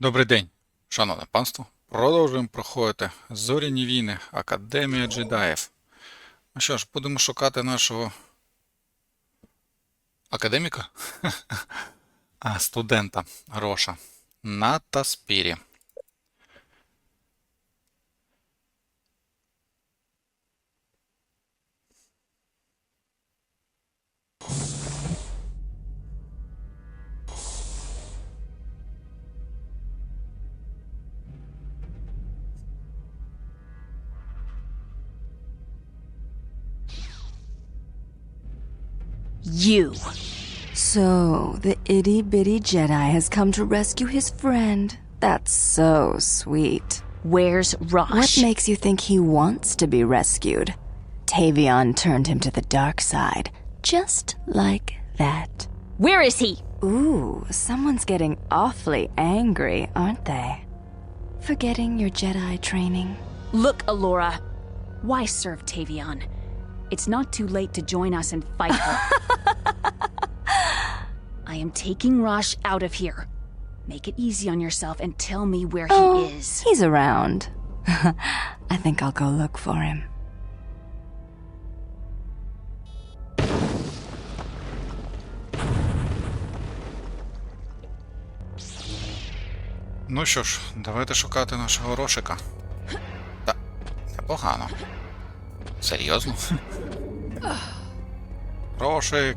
Добрий день, шановне панство. Продовжуємо проходити Зоряні війни, Академія джедаїв. Ну що ж, будемо шукати нашого академіка? А, студента Роша на Таспірі. You. So, the itty bitty Jedi has come to rescue his friend. That's so sweet. Where's Rosh? What makes you think he wants to be rescued? Tavion turned him to the dark side, just like that. Where is he? Ooh, someone's getting awfully angry, aren't they? Forgetting your Jedi training? Look, Alora. Why serve Tavion? It's not too late to join us and fight her. I am taking Rosh out of here. Make it easy on yourself and tell me where Oh, he is. he's around. I think I'll go look for him. Ну що ж, давайте шукати нашого Рошика. Та, непогано. Серйозно? Рошик,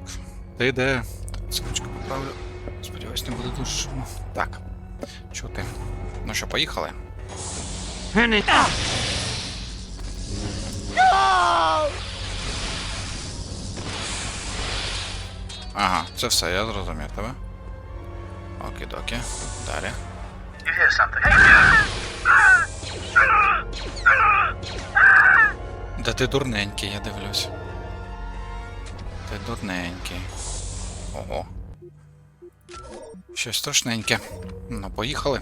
ти де? Так, Секундочку. Сподіваюсь, не буде дуже шумно. Так. Чути. Ну що, поїхали? Ага, це все, я зрозумів тебе. Далі. You hear something? Да ти дурненький, я дивлюсь. Ти дурненький. Ого. Щось страшненьке. Ну, поїхали.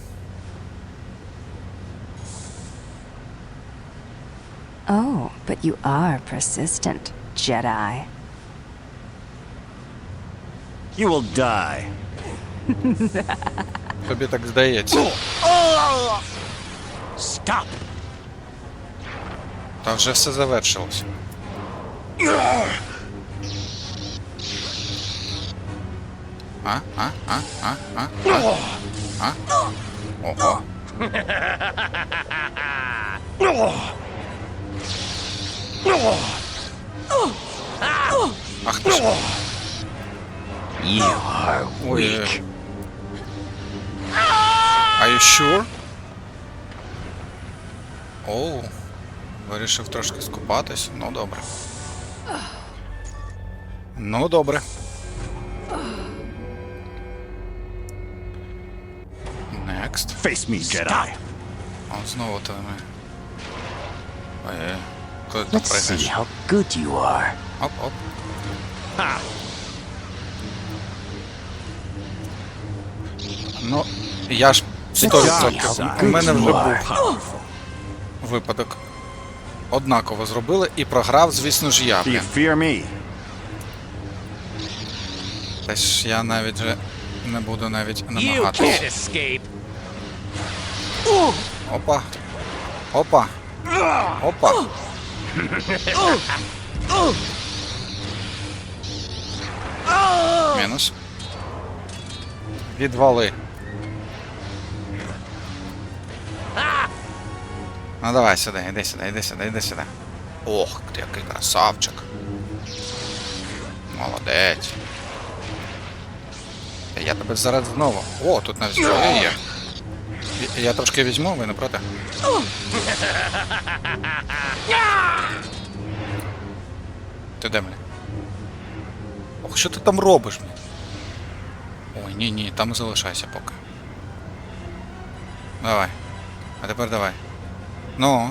Oh, but you are persistent, Jedi. You will die. Тобі так здається. Stop! Та вже все завершилось. А? А? А? А? А? А? А? Ого. Ах ти ж. You are weak. Are you sure? Оу. Вирішив трошки скупатись. Ну добре. Ну добре. Next. Face me, Jedi. Он знову тебе. Ой, коли ти Let's see how good you are. Оп, оп. Ha! Ну, я ж Let's 100%. see how У мене вже був випадок. Однаково зробили і програв, звісно ж, я. You fear me? Та ж я навіть вже не буду навіть намагатися. Опа. Опа. Опа. Мінус. Відвали. Ну давай сюди, іди сюди, іди сюди, іди сюди. Ох, ти який красавчик. Молодець. Я тебе зараз знову. О, тут навіть є. Я- Я трошки візьму, ви не проти? Ти де мене? Ох, що ти там робиш? блін? Ой, ні, ні, там залишайся поки. Давай. А тепер давай. Ну.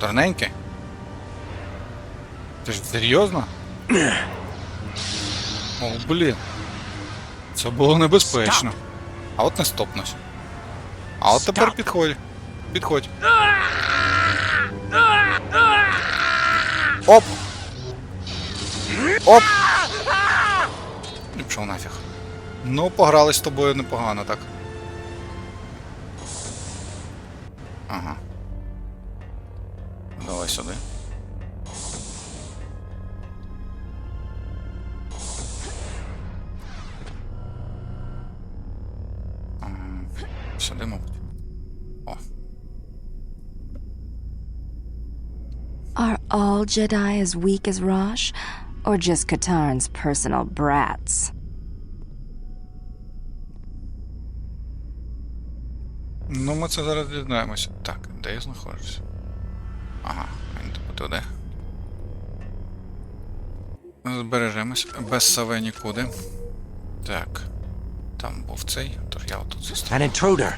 Дурненький? Ти ж серйозно? О, блін. Це було небезпечно. А от не стопнусь. А от тепер підходь. Підходь. Оп! Оп! І Пішов нафіг. Ну, погрались з тобою непогано, так. Ага. Давай сюди. Сюди, мабуть. О. Are all Jedi as weak as Rosh? Or just Katarn's personal brats? Ну, ми це зараз дізнаємося. Так, де я знаходжуся? Ага, він типу туди. Збережемось. Без саве нікуди. Так. Там був цей, тож я отут зустрів. An intruder.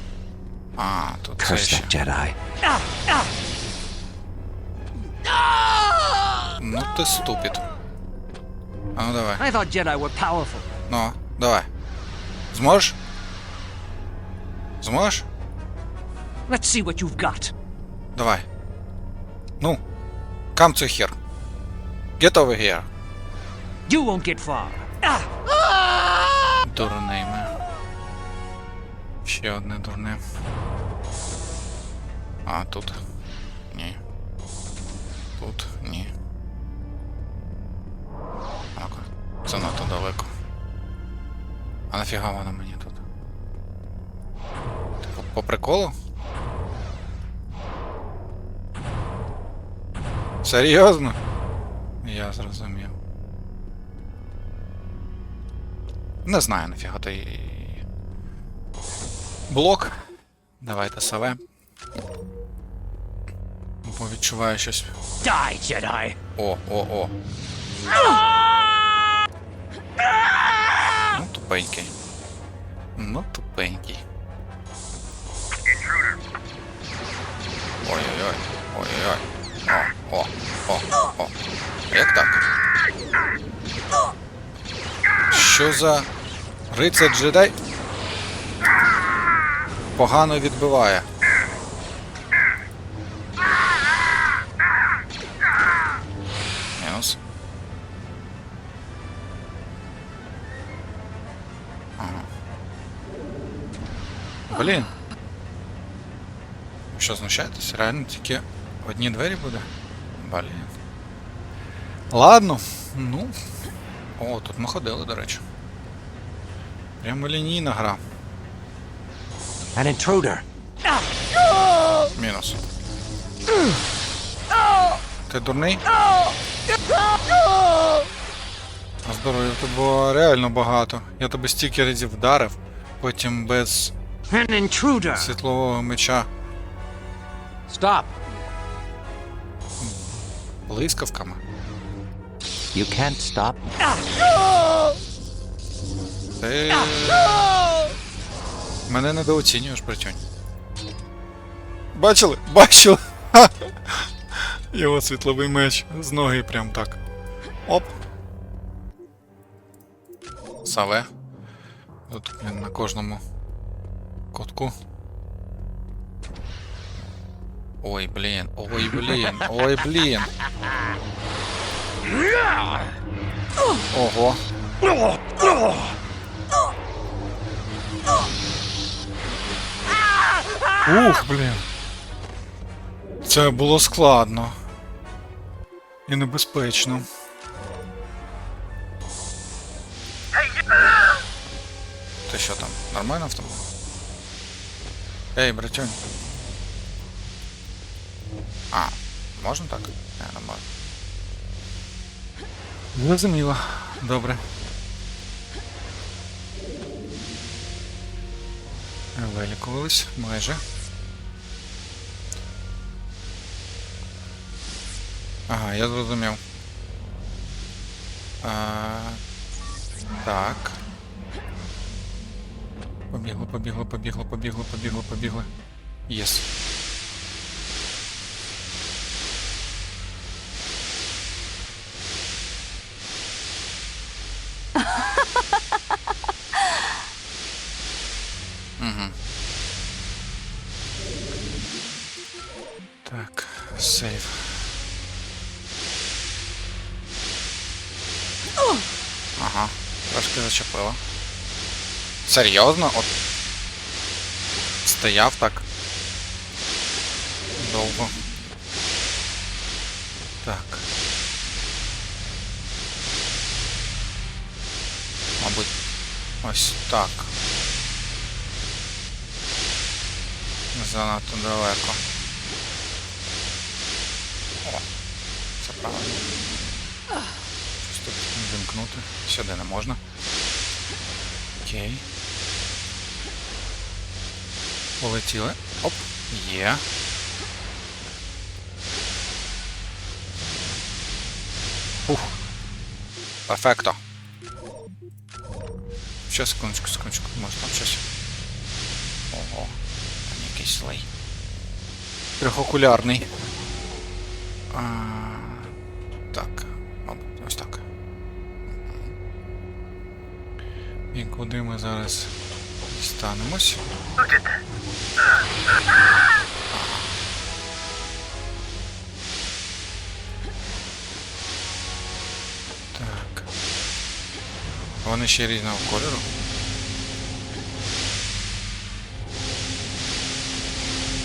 А, тут цей Curse ще. that Jedi. Ну ти ступід. А ну давай. I thought Jedi were powerful. Ну, давай. Зможеш? Зможеш? Let's see what you've got. Давай. Ну. Come to here. Get over here. You won't get far. Дурними. Ще одне дурне. А, тут. Ні. Тут ні. Ну-ка. Це надто далеко. А нафіга вона мені тут? Типу, по приколу? Серйозно? Я зрозумів. Не знаю нафіга той блок. Давайте саве. Бо відчуваю щось. Die, Jedi. О, о, о. Ну, тупенький. Ну, тупенький. Ой-ой-ой. Ой-ой-ой. О, о, о, о. Як так? Що за рицар джедай? Погано відбиває. Мінус. Ага. Блін. Що, знущаєтесь? Реально тільки одні двері буде? Блін. Ладно. Ну. О, тут ми ходили, до речі. Прямо лінійна гра. An intruder. Мінус. Ти дурний? А здоров'я тут було реально багато. Я тебе стільки разів вдарив, потім без світлового меча Stop. блискавками. You can't stop. Ти... Мене недооцінюєш, причонь. Бачили? Бачили? Ха! Його світловий меч з ноги прям так. Оп. Саве. Тут, блін, на кожному кутку. Ой, блін, ой, блін, ой, блін. Ого. Ух, блін. Це було складно. І небезпечно. Ти що там? Нормально в тобі? Ей, братюнь. А, можна так? Не, не можна. Зрозуміло. Добре. Вилікувались майже. я зрозумів. А, так. Побігло, побігло, побігло, побігло, побігло, побігло. Єс. Угу. Так, сейв. Трошки зачепило. Серйозно? От. Стояв так. Довго. Так. Мабуть, ось так. Занадто далеко. О, це правильно. Тут вимкнути. Сюди не можна. Окей. Полетіли. Оп, є. Ух. Перфекто. Ще секундочку, секундочку, може там щось. Ого, там якийсь злий. Трьохокулярний. А, так, мабуть, ось так. І куди ми зараз дістанемось? Так. Вони ще різного кольору.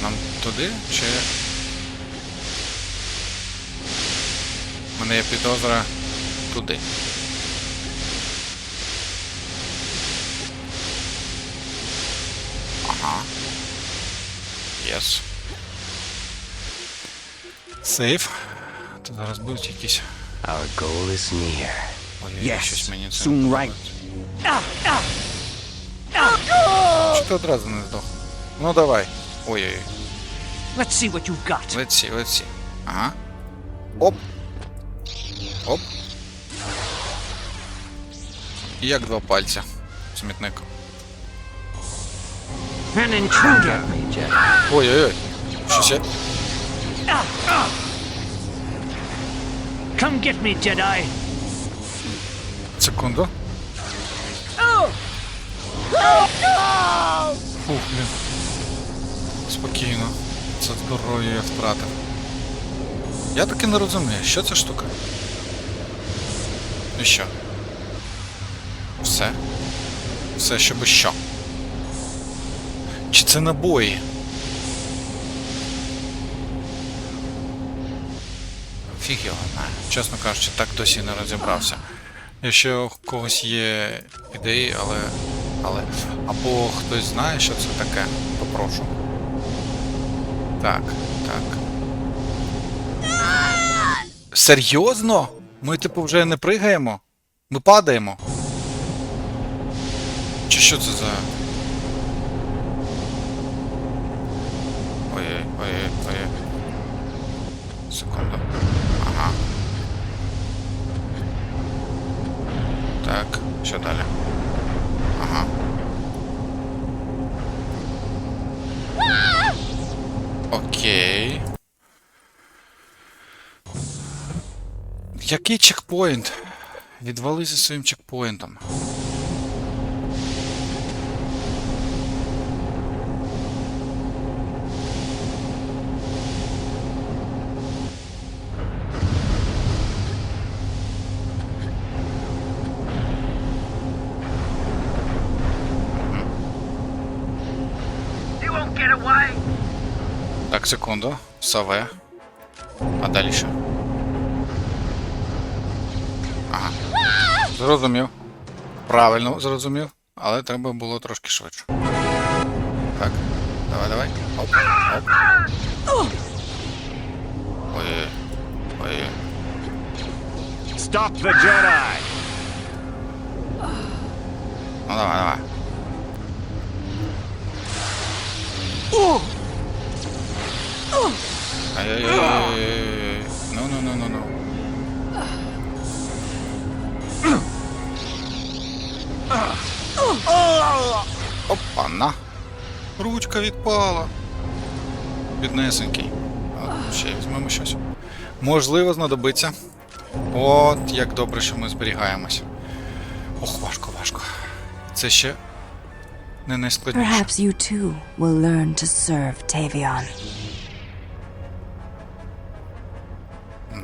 Нам туди чи. У мене є підозра туди. Єс. Сейф. Тут зараз будуть якісь. Our goal is near. Ой, Yes, щось мені це. soon не right. подобається. Чи ти одразу не здох? Ну давай. Ой-ой-ой. Let's see what you've got. Let's see, let's see. Ага. Оп. Оп. І як два пальця. Смітник. An intruder. Ой-ой-ой. Щось я... Come get me, Jedi. Секунду. Фух, блін. Спокійно. Це здоров'я я втратив. Я таки не розумію, що ця штука? І що? Все? Все, щоб що? Чи це набої? Фіг його знає. Чесно кажучи, так досі не розібрався. Якщо у когось є ідеї, але. але. Або хтось знає, що це таке, попрошу. Так, так. Серйозно? Ми, типу, вже не пригаємо? Ми падаємо? Чи що це за. Ой-ой, ой-ой. Секунду. Ага. Так, що далі? Ага. Окей. Який чекпоінт? Відвали зі своїм чекпоінтом. Секунду. Саве. А далі що? Ага. Зрозумів. Правильно зрозумів. Але треба було трошки швидше. Так. Давай, давай. Оп. Оп. Ой. Ой. Stop the Jedi. Ну давай, давай. Ну, ну, ну, ну, ну. Опа-на. Ручка відпала. Біднесенький. От, ще візьмемо щось. Можливо, знадобиться. От як добре, що ми зберігаємось. Ох, важко, важко. Це ще не найскладніше. Perhaps you too will learn to serve Tavion.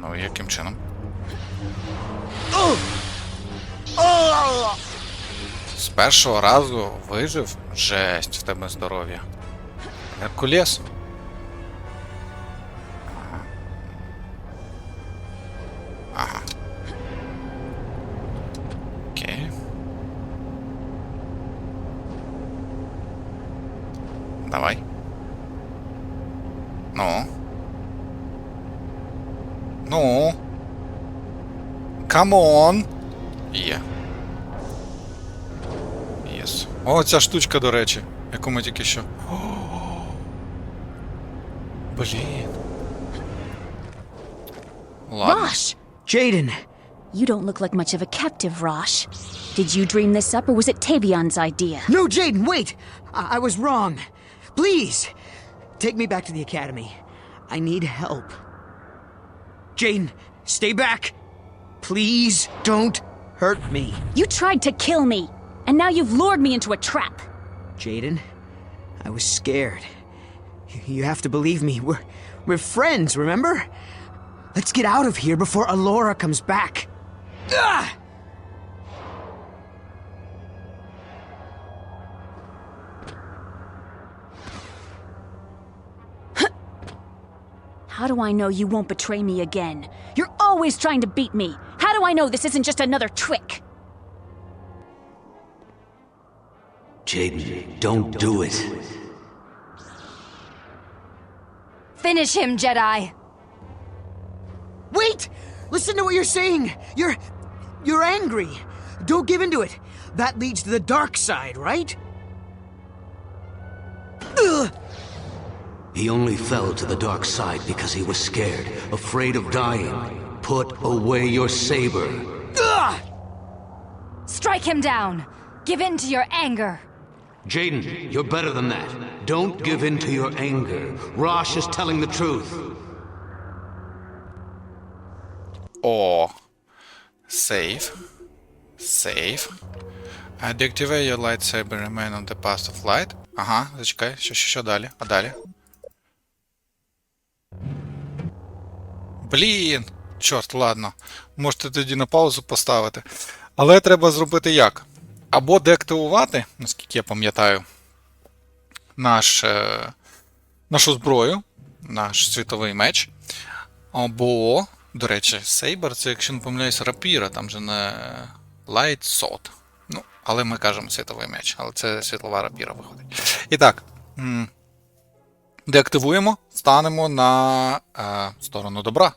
Ну, яким чином? З першого разу вижив. Жесть в тебе здоров'я. Геркулес. Камон. Є. Єс. О, ця штучка, до речі, яку ми тільки що. О! Блін. Ладно. Rosh! Jaden, You don't look like much of a captive, Rosh. Did you dream this up, or was it Tavion's idea? No, Jaden, wait! I-, I was wrong. Please, take me back to the academy. I need help. Jaden, stay back. Please don't hurt me. You tried to kill me, and now you've lured me into a trap. Jaden, I was scared. You have to believe me. We're we're friends, remember? Let's get out of here before Alora comes back. Ah! How do I know you won't betray me again? You're always trying to beat me. How do I know this isn't just another trick? Jaden, don't do it. Finish him, Jedi! Wait! Listen to what you're saying. You're you're angry. Don't give in to it. That leads to the dark side, right? Ugh! He only fell to the dark side because he was scared, afraid of dying. Put away your saber. Ugh! Strike him down! Give in to your anger! Jaden, you're better than that. Don't give in to your anger. Rosh is telling the truth. О. Save. Save. Uh, deactivate your lightsaber remain on the path of light. Ага, зачекай, що, що, що далі? А далі? Блін! Чорт, ладно. Можете тоді на паузу поставити. Але треба зробити як? Або деактивувати, наскільки я пам'ятаю, наш, е, нашу зброю, наш світовий меч. Або, до речі, Сейбер це, якщо не помиляюсь, рапіра, там же не Light Sword. Ну, але ми кажемо світовий меч, але це світлова рапіра виходить. І так. Деактивуємо, станемо на е, сторону добра.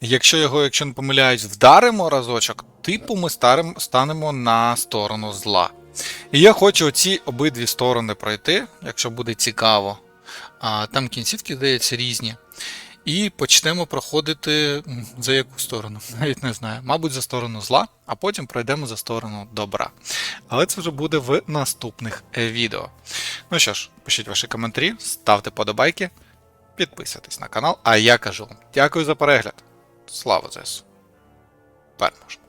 Якщо його, якщо не помиляюсь, вдаримо разочок, типу ми старим, станемо на сторону зла. І я хочу оці обидві сторони пройти, якщо буде цікаво. А, там кінцівки, здається, різні. І почнемо проходити за яку сторону? Навіть не знаю. Мабуть, за сторону зла, а потім пройдемо за сторону добра. Але це вже буде в наступних е, відео. Ну що ж, пишіть ваші коментарі, ставте подобайки, підписуйтесь на канал. А я кажу вам дякую за перегляд. Слава ЗСУ. Переможемо.